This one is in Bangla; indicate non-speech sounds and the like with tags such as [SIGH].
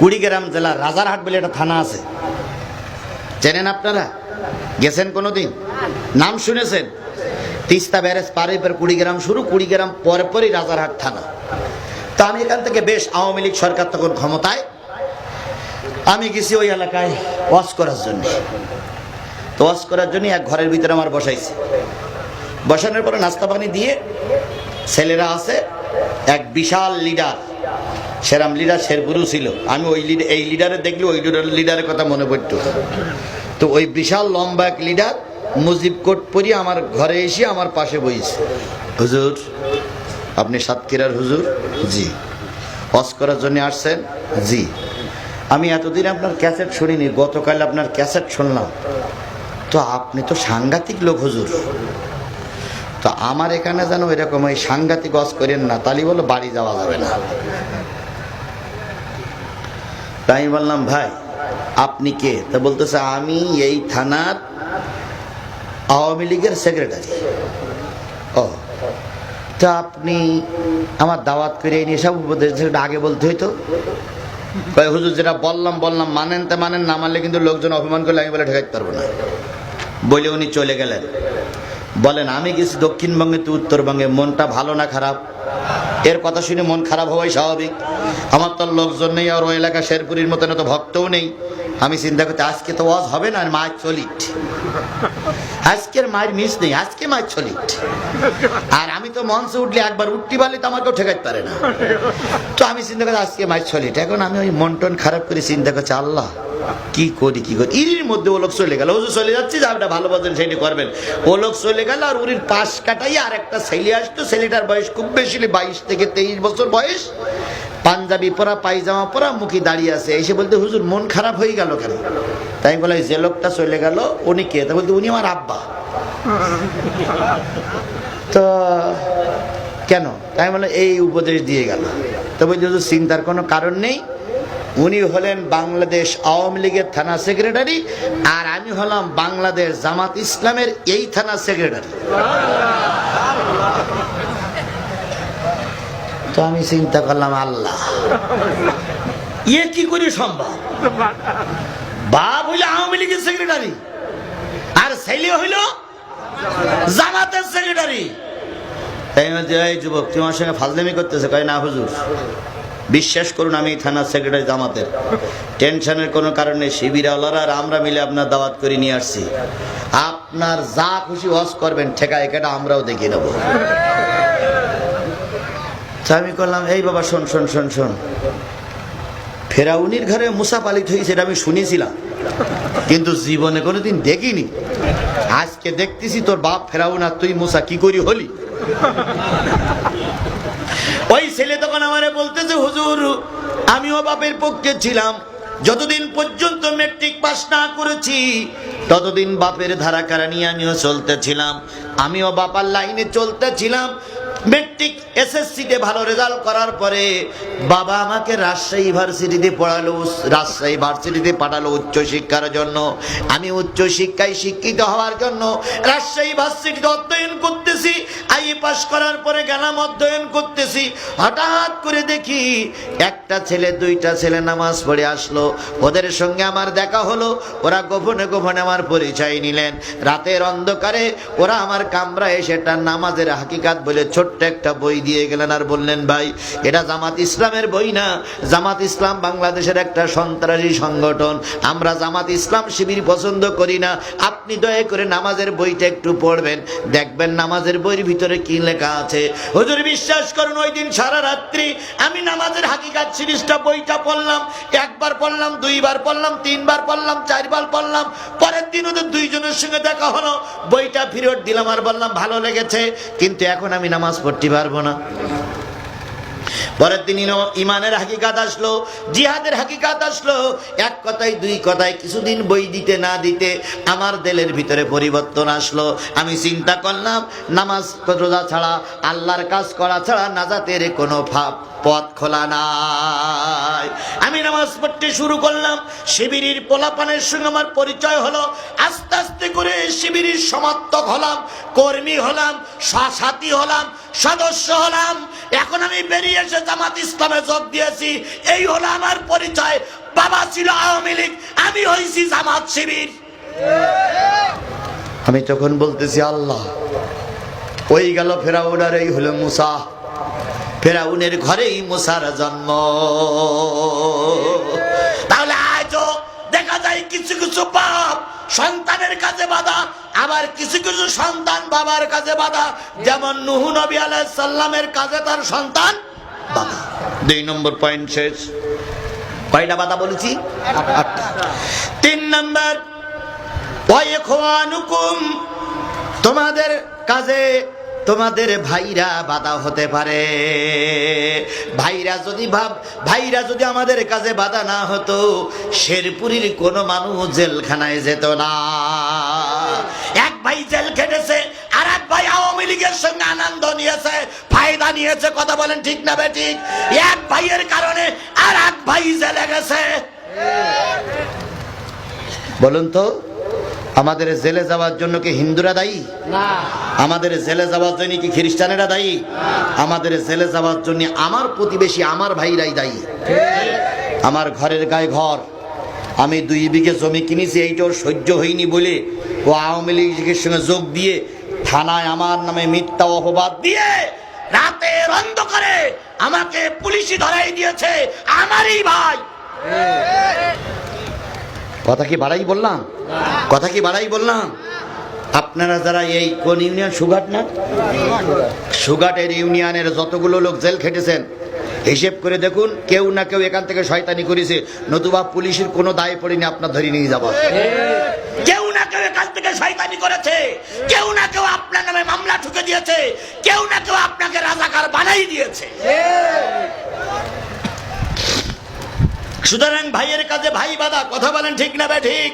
কুড়িগ্রাম জেলার রাজারহাট বলে একটা থানা আছে। চেনেন আপনারা? গেছেন কোনোদিন? নাম শুনেছেন? তিস্তা ব্যারেজ পারে পর কুড়িগ্রাম শুরু, কুড়িগ্রাম পরে পরই রাজারহাট থানা। তা আমি এখান থেকে বেশ আওয়ামী লীগ সরকার তখন ক্ষমতায়। আমি গেছি ওই এলাকায় ওয়াশ করার জন্য। তো ওয়াশ করার জন্য এক ঘরের ভিতরে আমার বসাইছে। বসানোর পরে নাস্তা পানি দিয়ে ছেলেরা আছে এক বিশাল লিডার সেরাম লিডার শেরপুরও ছিল। আমি ওই লিডার এই লিডারে দেখলে ওই লিডারের কথা মনে পড়তো। তো ওই বিশাল লম্বা এক লিডার মুজিব কোট পরি আমার ঘরে এসে আমার পাশে বইছে। হুজুর, আপনি সাতক্ষীরার হুজুর? জি। হজ করার জন্য আসছেন? জি। আমি এতদিন আপনার ক্যাসেট শুনিনি, গতকাল আপনার ক্যাসেট শুনলাম। তো আপনি তো সাংঘাতিক লোক হুজুর। তো আমার এখানে যেন এরকম ওই সাংঘাতিক অস করেন না, তালি বলো বাড়ি যাওয়া যাবে না। তাই আমি বললাম, ভাই, আপনি কে? তা বলতেছে, আমি এই থানার আওয়ামী লীগের সেক্রেটারি ও, তা আপনি আমার দাওয়াত করে এই নিয়ে সব উপদেশ আগে বলতে হইতো। হুজুর, যেটা বললাম বললাম, মানেন তা মানেন, না মানলে কিন্তু লোকজন অভিমান করলে আমি বলে ঠেকাইতে পারব না। বলে উনি চলে গেলেন। বলেন, আমি গেছি দক্ষিণবঙ্গে তো উত্তরবঙ্গে। মনটা ভালো না খারাপ? এর কথা শুনে মন খারাপ হওয়াই স্বাভাবিক। আমার তো লোকজন নেই, আর ওই এলাকা শেরপুরির মতন তো ভক্তও নেই। আমি চিন্তা করতে আজকে তো ওয়াজ হবে না, আর মাছ চলিট আজকের মায়ের মিস নেই, আজকে মাছ চলিট আর আমি তো মঞ্চে উঠলে একবার উঠতে পারলে তো আমাকেও ঠেকাতে পারে না। তো আমি চিন্তা করছি আজকে মাছ চলিট এখন আমি ওই মন টন খারাপ করে চিন্তা করছি, আল্লাহ, কি করি কি করি? ইরির মধ্যে ও লোক চলে গেল। যে চলে যাচ্ছে যে আপনি ভালো বলছেন সেটি করবেন। ও লোক চলে গেল আর উরির পাশ কাটাই আর একটা ছেলে আসতো। ছেলেটার বয়স খুব বেশি বাইশ থেকে তেইশ বছর বয়স। পাঞ্জাবি পরা পায়জামা পরা মুখে দাঁড়িয়ে আছে। এসে বলতে হুজুর মন খারাপ হয়ে গেল কেন? তাই বলে যে লোকটা চলে গেল উনি কে? তা বলতে উনি আমার আব্বা। [LAUGHS] তো কেন? তাই বলে এই উপদেশ দিয়ে গেল। তো বলছি হুজুর চিন্তার কোনো কারণ নেই। উনি হলেন বাংলাদেশ আওয়ামী লীগের থানা সেক্রেটারি আর আমি হলাম বাংলাদেশ জামাত ইসলামের এই থানা সেক্রেটারি। তো আমি চিন্তা করলাম, আল্লাহ ইয়ে কি করে সম্ভব? বাপ হইল আওয়ামী লীগের সেক্রেটারি আর ছেলে হইল জামাতের সেক্রেটারি যুবক, তোমার সঙ্গে ফাজলামি করতেছে? কয়, না, হুজুর, বিশ্বাস করুন, আমি থানার সেক্রেটারি জামাতের। টেনশনের কোনো কারণে শিবিরাওয়ালারা আর আমরা মিলে আপনার দাওয়াত করে নিয়ে আসছি। আপনার যা খুশি ওয়াজ করবেন ঠেকা একাটা আমরাও দেখিয়ে নেব। তা আমি করলাম, এই বাবা, শোন শোন শোন শোন। ফেরাউনির ঘরে মুসা পালিত হয়েছে, এটা আমি শুনেছিলাম। কিন্তু জীবনে কোনোদিন দেখিনি। আজকে দেখতেছি তোর বাপ ফেরাউন, আর তুই মুসা, কি করি হলি? ওই ছেলে তখন আমারে বলতেছে, হুজুর, আমিও বাপের পক্ষে ছিলাম। যতদিন পর্যন্ত মেট্রিক পাস না করেছি, ততদিন বাপের ধারা কারা নিয়ে আমিও চলতেছিলাম। আমিও বাপার লাইনে চলতেছিলাম। মেট্রিক এসএসসিতে ভালো রেজাল্ট করার পরে বাবা আমাকে রাজশাহী ইউনিভার্সিটিতে পড়ালো, রাজশাহী ইউনিভার্সিটিতে পাঠালো উচ্চ শিক্ষার জন্য। আমি উচ্চশিক্ষায় শিক্ষিত হওয়ার জন্য রাজশাহী ইউনিভার্সিটিতে অধ্যয়ন করতেছি। আই পাস করার পরে গেলাম অধ্যয়ন করতেছি। হঠাৎ করে দেখি একটা ছেলে, দুইটা ছেলে নামাজ পড়ে আসলো। ওদের সঙ্গে আমার দেখা হলো। ওরা গোপনে গোপনে আমার পরিচয় নিলেন। রাতের অন্ধকারে ওরা আমার কামরায় সেটা নামাজের হাকিকাত বলে ছোট্ট একটা বই দিয়ে গেলেন আর বললেন, ভাই, এটা জামাত ইসলামের বই না। জামাত ইসলাম বাংলাদেশের একটা সন্ত্রাসী সংগঠন। আমরা জামাত ইসলাম শিবির পছন্দ করি না। আপনি দয়া করে নামাজের বইটা একটু পড়বেন। দেখবেন নামাজের বইয়ের ভিতরে কি লেখা আছে। হুজুর, বিশ্বাস করুন, ওই দিন সারা রাত্রি আমি নামাজের হাকিকাত সিরিজটা, বইটা পড়লাম, একবার পড়লাম, দুইবার পড়লাম, তিনবার পড়লাম, চারবার পড়লাম, পরের দিন ওদের দুইজনের সঙ্গে দেখা হলো, বইটা ফেরত দিলাম আর বললাম, ভালো লেগেছে, কিন্তু এখন আমি নামাজ পড়তে পারব না। পরের দিন ইমানের হাকিকাত আসলো, জিহাদের হাকিকাত আসলো। এক কথায়, দুই কথায় কিছুদিন বই দিতে না দিতে আমার দিলের ভিতরে পরিবর্তন আসলো। আমি চিন্তা করলাম, নামাজ রোজা ছাড়া, আল্লাহর কাজ করা ছাড়া নাজাতের কোনো ভাব পথ খোলা নাই। আমি নামাজ পড়তে শুরু করলাম, শিবিরের পোলাপানের সঙ্গে আমার পরিচয় হলো। আস্তে আস্তে করে শিবিরের সমর্থক হলাম, কর্মী হলাম সাথী হলাম, সদস্য হলাম। এখন আমি বেরিয়ে এসে জামাত ইসলামে যোগ দিয়েছি। এই হলো আমার পরিচয়। বাবা ছিল আওয়ামী লীগ আমি হইছি জামাত শিবির। আমি তখন বলতেছি আল্লাহ ওই গেল ফেরাউন আর এই হলো মুসা। ফেরাউনের ঘরেই মুসার জন্ম। তাহলে আজও দেখা যায় কিছু কিছু পাপ সন্তানের কাছে বাধা আবার কিছু কিছু সন্তান বাবার কাছে বাধা। যেমন নুহু নবী আলাইহিস সাল্লামের কাছে তার সন্তান বাধা। দুই নম্বর পয়েন্ট শেষ। কয়টা বাধা বলেছি? তিন নম্বর তোমাদের কাজে তোমাদের ভাইরা বাধা হতে পারে। ভাইরা যদি ভাব, ভাইরা যদি আমাদের কাজে বাধা না হতো, শেরপুরীর কোনো মানুষ জেলখানায় যেত না। এক ভাই জেল খেটেছে আর এক ভাই আওয়ামী লীগের সঙ্গে আনন্দ নিয়েছে ফায়দা নিয়েছে কথা বলেন ঠিক না ঠিক? এক ভাইয়ের কারণে আর এক ভাই জেলে গেছে। বলুন তো আমাদের জেলে যাওয়ার জন্য কি হিন্দুরা দায়ী? আমাদের জেলে যাওয়ার জন্য কি খ্রিস্টানেরা দায়ী? আমাদের জেলে যাওয়ার জন্য আমার প্রতিবেশী আমার ভাইরাই দায়ী। আমার ঘরের গায়ে ঘর। আমি দুই বিঘে জমি কিনেছি এইটাও সহ্য হয়নি বলে ও আওয়ামী লীগের সঙ্গে যোগ দিয়ে থানায় আমার নামে মিথ্যা অপবাদ দিয়ে রাতের অন্ধকারে আমাকে পুলিশই ধরাই দিয়েছে আমারই ভাই। কথা কি বাড়াই বললাম? কথা কি বাড়াই বললাম? আপনারা যারা এই কোন ইউনিয়ন? সুগাট না? সুগাটের ইউনিয়নের যতগুলো লোক জেল খেটেছেন হিসেব করে দেখুন কেউ না কেউ এখান থেকে শয়তানি করেছে নতুবা পুলিশের কোনো দায় পড়েনি আপনার ধরে নিয়ে যাব। কেউ করেছে। কেউ না কেউ আপনার নামে মামলা ঠুকে দিয়েছে। কেউ না কেউ আপনাকে রাজাকার বানাই দিয়েছে। সুতরাং ভাইয়ের কাছে ভাই বাদা কথা বলেন ঠিক না ভাই ঠিক?